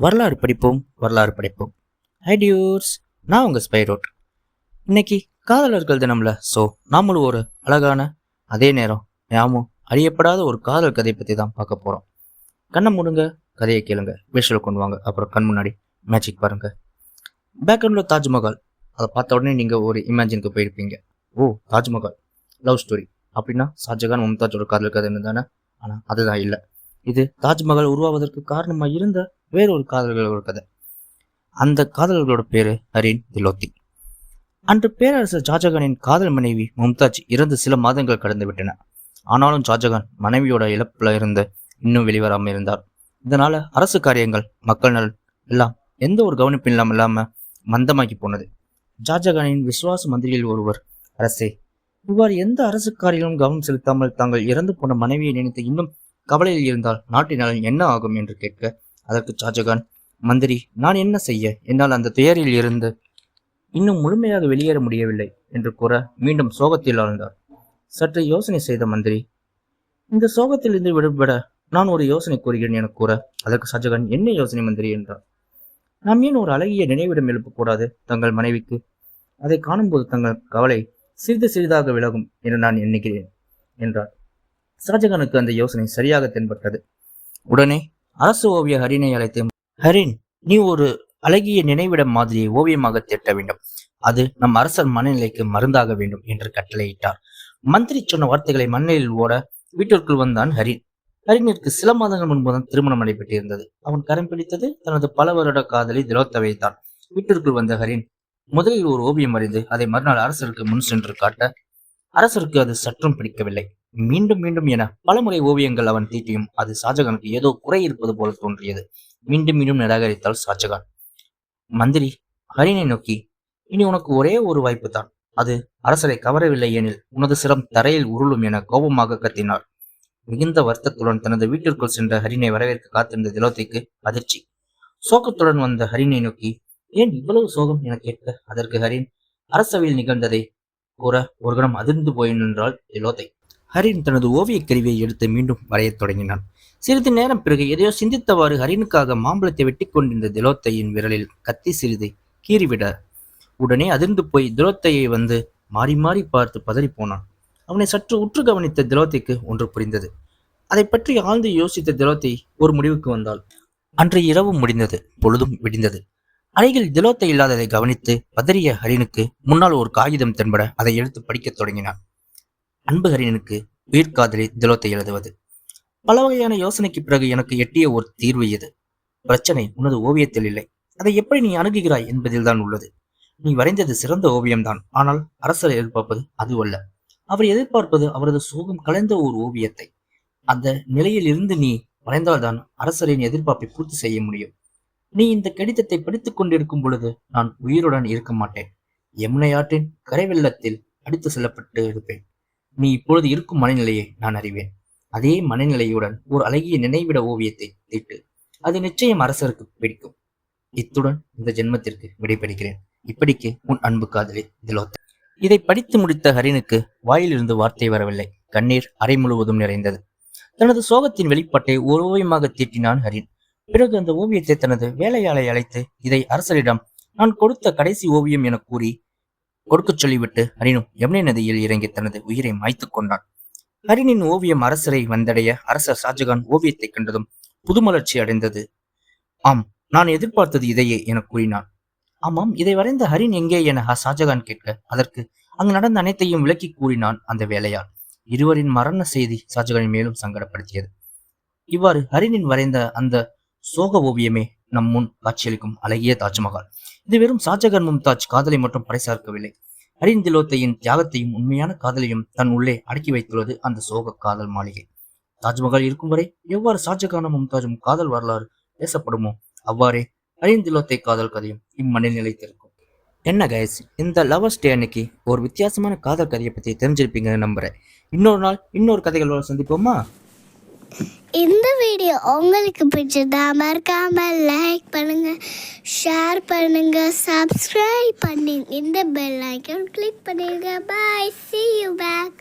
வரலாறு படிப்போம் வரலாறு படிப்போம். ஹை டியூர்ஸ் நான் உங்கள் ஸ்பைரோட் இன்னைக்கு காதலர்கள் தினம்ல ஸோ நாமளும் ஒரு அழகான அதே நேரம் நாமும் அறியப்படாத ஒரு காதல் கதையை பற்றி தான் பார்க்க போகிறோம் கண்ணை மூடுங்க கதையை கேளுங்க விஷுவல் கொண்டு வாங்க அப்புறம் கண் முன்னாடி மேஜிக் பாருங்க. பேக்ரவுண்டில் தாஜ்மஹால். அதை பார்த்த உடனே நீங்கள் ஒரு இமேஜினுக்கு போயிருப்பீங்க. ஓ தாஜ்மஹால் லவ் ஸ்டோரி அப்படின்னா ஷாஜகான் மும்தாஜோட காதல் கதைன்னு தானே? ஆனால் அதுதான் இல்லை. இது தாஜ்மஹால் உருவாவதற்கு காரணமாக இருந்த வேறொரு காதலர்களோட கதை. அந்த காதலர்களோட பேரு ஹரின் திலோத்தி. அன்று பேரரசர் ஷாஜகானின் காதல் மனைவி மும்தாஜ் இறந்து சில மாதங்கள் கடந்து விட்டன. ஆனாலும் ஷாஜகான் மனைவியோட இழப்புல இருந்து இன்னும் வெளிவராமல் இருந்தார். இதனால அரசு காரியங்கள் மக்கள் நலன் எல்லாம் எந்த ஒரு கவனிப்பும் இல்லாமல் இல்லாம மந்தமாக்கி போனது. ஷாஜகானின் விசுவாச மந்திரியில் ஒருவர் அரசே இவ்வாறு எந்த அரசு காரியங்களும் கவனம் செலுத்தாமல் தாங்கள் இறந்து போன மனைவியை நினைத்து இன்னும் கவலையில் இருந்தால் நாட்டினால் என்ன ஆகும் என்று கேட்க அதற்கு ஷாஜகான் மந்திரி நான் என்ன செய்ய? என்னால் அந்த துயரில் இருந்து இன்னும் முழுமையாக வெளியேற முடியவில்லை என்று கூற மீண்டும் சோகத்தில் ஆழ்ந்தார். சற்று யோசனை செய்த மந்திரி இந்த சோகத்திலிருந்து விடுபட நான் ஒரு யோசனை கூறுகிறேன் என கூற அதற்கு ஷாஜகான் என்ன யோசனை மந்திரி? என்றார். நாம் ஏன் ஒரு அழகிய நினைவிடம் எழுப்பக்கூடாது தங்கள் மனைவிக்கு? அதை காணும்போது தங்கள் கவலை சிறிது சிறிதாக விலகும் என்று நான் எண்ணுகிறேன் என்றார். ஷாஜகானுக்கு அந்த யோசனை சரியாக தென்பட்டது. உடனே அரசு ஓவிய ஹரினை அழைத்து ஹரின் நீ ஒரு அழகிய நினைவிடம் மாதிரியை ஓவியமாக தீட்ட வேண்டும். அது நம் அரசர் மனநிலைக்கு மருந்தாக வேண்டும் என்று கட்டளையிட்டார். மந்திரி சொன்ன வார்த்தைகளை மண்ணில் ஓட வீட்டிற்குள் வந்தான் ஹரின். ஹரினிற்கு சில மாதங்கள் முன்புதான் திருமணம் நடைபெற்றிருந்தது. அவன் கரம் பிடித்தது தனது பல வருட காதலி திலோத்தவை தான் வீட்டிற்குள் வந்த ஹரின் முதலில் ஒரு ஓவியம் வரைந்து அதை மறுநாள் அரசருக்கு முன் சென்று காட்ட அரசருக்கு அது சற்றும் பிடிக்கவில்லை. மீண்டும் மீண்டும் என பலமுறை ஓவியங்கள் அவன் தீட்டியும் அது ஷாஜகானுக்கு ஏதோ குறை இருப்பது போல தோன்றியது. மீண்டும் மீண்டும் நிராகரித்தாள் ஷாஜகான். மந்திரி ஹரினை நோக்கி இனி உனக்கு ஒரே ஒரு வாய்ப்பு தான். அது அரசரை கவரவில்லை எனில் உனது சிரம் தரையில் உருளும் என கோபமாக கத்தினார் மிகுந்த வருத்தத்துடன் தனது வீட்டிற்குள் சென்ற ஹரினை வரவேற்க காத்திருந்த திலோத்தைக்கு அதிர்ச்சி. சோகத்துடன் வந்த ஹரினை நோக்கி ஏன் இவ்வளவு சோகம் என கேட்க? அதற்கு ஹரின் அரசவையில் நிகழ்ந்ததை கூற ஒரு கணம் அதிர்ந்து போய் நின்றாள் திலோத்தை. ஹரின் தனது ஓவியக் கருவியை எடுத்து மீண்டும் வரையத் தொடங்கினான். சிறிது நேரம் பிறகு எதையோ சிந்தித்தவாறு ஹரினுக்காக மாம்பழத்தை வெட்டி கொண்டிருந்த திலோத்தையின் விரலில் கத்தி சிறிது கீறிவிட உடனே அதிர்ந்து போய் திலோத்தையை வந்து மாறி மாறி பார்த்து பதறி போனான். அவனை சற்று உற்று கவனித்த திலோத்தைக்கு ஒன்று புரிந்தது. அதை பற்றி ஆழ்ந்து யோசித்த திலோத்தை ஒரு முடிவுக்கு வந்தாள். அன்று இரவு முடிந்தது பொழுதும் விடிந்தது. அறையில் திலோத்தை இல்லாததை கவனித்து பதறிய ஹரினுக்கு முன்னால் ஒரு காகிதம் தென்பட அதை எடுத்து படிக்கத் தொடங்கினான். அன்புஹரினுக்கு உயிர்காதலி திலோத்தை எழுதுவது. பல வகையான யோசனைக்கு பிறகு எனக்கு எட்டிய ஒரு தீர்வு இது. பிரச்சனை உனது ஓவியத்தில் இல்லை. அதை எப்படி நீ அணுகுகிறாய் என்பதில்தான் உள்ளது. நீ வரைந்தது சிறந்த ஓவியம்தான். ஆனால் அரசர் எதிர்பார்ப்பது அதுவல்ல. அவர் எதிர்பார்ப்பது அவரது சோகம் கலைந்த ஒரு ஓவியத்தை. அந்த நிலையில் இருந்து நீ வரைந்தால்தான் அரசரின் எதிர்பார்ப்பை பூர்த்தி செய்ய முடியும். நீ இந்த கடிதத்தை படித்துக் கொண்டிருக்கும் பொழுது நான் உயிருடன் இருக்க மாட்டேன். யமுனை ஆற்றின் கரை வெள்ளத்தில் அடித்து செல்லப்பட்டு இருப்பேன். நீ இப்பொழுது இருக்கும் மனநிலையை நான் அறிவேன். அதே மனநிலையுடன் ஒரு அழகிய நினைவிட ஓவியத்தை தீட்டு அது நிச்சயம் அரசருக்கு பிடிக்கும். இத்துடன் இந்த ஜென்மத்திற்கு விடைபெறுகிறேன். இப்படிக்கு உன் அன்பு காதலி திலோத்த இதை படித்து முடித்த ஹரினுக்கு வாயிலிருந்து வார்த்தை வரவில்லை. கண்ணீர் அரை முழுவதும் நிறைந்தது. தனது சோகத்தின் வெளிப்பாட்டை ஒரு ஓவியமாக தீட்டினான் ஹரின். பிறகு அந்த ஓவியத்தை தனது வேலையாளை அழைத்து இதை அரசரிடம் நான் கொடுத்த கடைசி ஓவியம் என கூறி கொடுக்கச் சொல்லிவிட்டு ஹரினும் யமுனை நதியில் இறங்கி தனது உயிரை மாய்த்துக் கொண்டான். ஹரினின் ஓவியம் அரசரை வந்தடைய அரசர் ஷாஜகான் ஓவியத்தை கண்டதும் புதுமலர்ச்சி அடைந்தது. ஆம் நான் எதிர்பார்த்தது இதையே என கூறினான். ஆமாம் இதை வரைந்த ஹரின் எங்கே என ஷாஜகான் கேட்க அதற்கு அங்கு நடந்த அனைத்தையும் விளக்கி கூறினான் அந்த வேலையால் இருவரின் மரண செய்தி ஷாஜகானை மேலும் சங்கடப்படுத்தியது. இவ்வாறு ஹரினின் வரைந்த அந்த சோக ஓவியமே நம் முன் காட்சியளிக்கும் அழகிய தாஜ்மஹால். இது வெறும் ஷாஜகான் மும்தாஜ் காதலை மட்டும் பறைசார்க்கவில்லை. அரிந்திலோத்தையின் தியாகத்தையும் உண்மையான காதலையும் தன் உள்ளே அடக்கி வைத்துள்ளது அந்த சோக காதல் மாளிகை. தாஜ்மஹால் இருக்கும் வரை எவ்வாறு ஷாஜகானும் மும்தாஜும் காதல் வரலாறு பேசப்படுமோ அவ்வாறே அரிந்திலோத்தை காதல் கதையும் இம்மண்ணில் நிலைத்திருக்கும். என்ன கைஸ் இந்த லவர்ஸ் டே அன்னைக்கு ஒரு வித்தியாசமான காதல் கதையை பற்றி தெரிஞ்சிருப்பீங்கன்னு நம்புறேன். இன்னொரு நாள் இன்னொரு கதைகளோட சந்திப்போமா? இந்த வீடியோ உங்களுக்கு பிடிச்சதா மறக்காம லைக் பண்ணுங்க ஷேர் பண்ணுங்க சப்ஸ்கிரைப் பண்ணி இந்த பெல் ஐக்கன் கிளிக் பண்ணிடுங்க பாய் சி யூ பேக்